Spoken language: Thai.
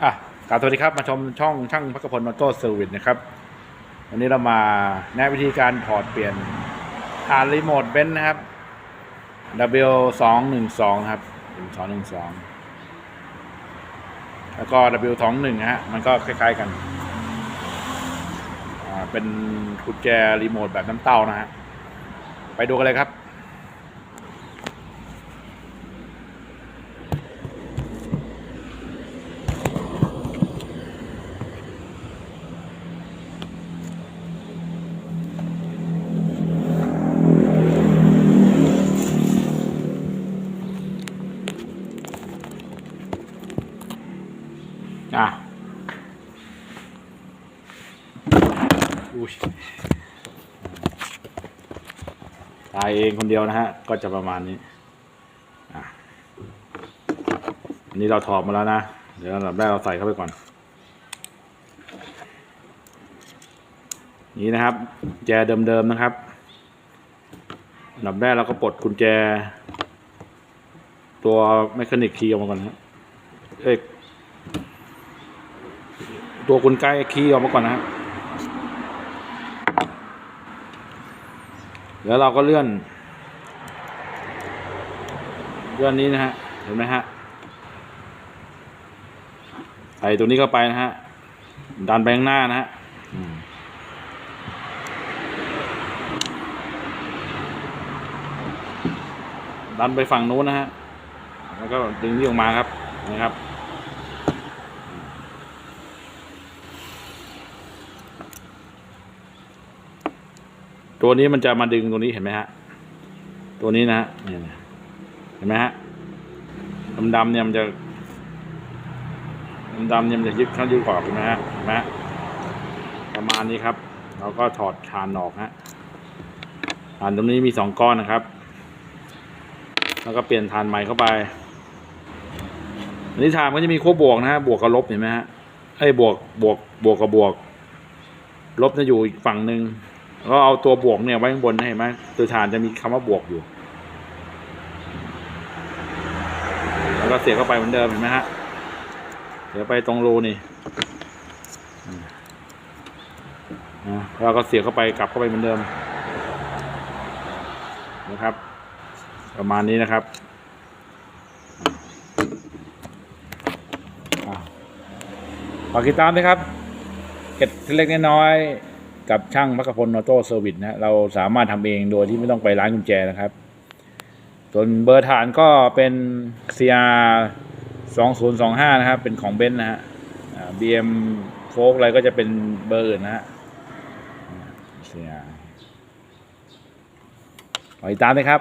อะกราบสวัสดีครับมาชมช่องช่างพักพลมอเตอร์เซอร์วิสนะครับ วันนี้เรามาแนะวิธีการถอดเปลี่ยนฐานรีโมทเบนซ์นะครับ W สองหนึ่งสองครับสองหนึ่งสองแล้วก็ W สองหนึ่งฮะมันก็คล้าย ๆกันอ่าเป็นกุญแจรีโมทแบบน้ำเต้านะฮะไปดูกันเลยครับ อะอุ้ยตายเองคนเดียวนะฮะ ก็จะประมาณนี้อะอันนี้เราถอดมาแล้วนะ เดี๋ยวอันดับแรกเราใส่เข้าไปก่อน นี่นะครับ แจเดิมๆนะครับอันดับแรกเราก็ปลดกุญแจ ตัวแมคานิกคีย์ออกมาก่อนนะฮะเอ้ย ตัวกลไกคีย์ออกมาก่อนนะฮะแล้วเราก็เลื่อน เลื่อนนี้นะฮะ เห็นไหมฮะ ใส่ตัวนี้เข้าไปนะฮะ ดันไปข้างหน้านะฮะดันไปฝั่งนู้นนะฮะ แล้วก็ดึงนี่ออกมาครับ นะครับ ตัวนี้มันจะมาดึงตัวนี้เห็นไหมฮะ ตัวนี้นะฮะเห็นไหมฮะดำๆเนี่ยมันจะดำๆเนี่ยมันจะยึดข้างยึดกรอบเห็นไหมฮะเห็นไหมฮะประมาณนี้ครับ เราก็ถอดคานออกฮะฐานตรงนี้มีสองก้อนนะครับ แล้วก็เปลี่ยนฐานใหม่เข้าไปอันนี้ฐานก็จะมีขั้วบวกนะฮะบวกกับลบเห็นไหมฮะไอ้บวกบวกบวกกับบวก ลบจะอยู่อีกฝั่งหนึ่ง ก็เอาตัวบวกเนี่ยไว้ข้างบนนะเห็นไหมตัวฐานจะมีคำว่าบวกอยู่ แล้วก็เสียบเข้าไปเหมือนเดิมเห็นไหมฮะ เดี๋ยวไปตรงรูนี่นะแล้วก็เสียบเข้าไปกลับเข้าไปเหมือนเดิม นะครับ ประมาณนี้นะครับฝากติดตามด้วยครับ เก็ดเล็กน้อย กับช่างมักพลออโต้เซอร์วิสนะเราสามารถทำเองโดยที่ไม่ต้องไปร้านกุญแจนะครับ ส่วนเบอร์ฐานก็เป็น CR 2025 นะครับ เป็นของเบนซ์นะฮะ BM โฟกอะไรก็จะเป็นเบอร์อื่นนะฮะ CR ขอติดตามด้วยครับ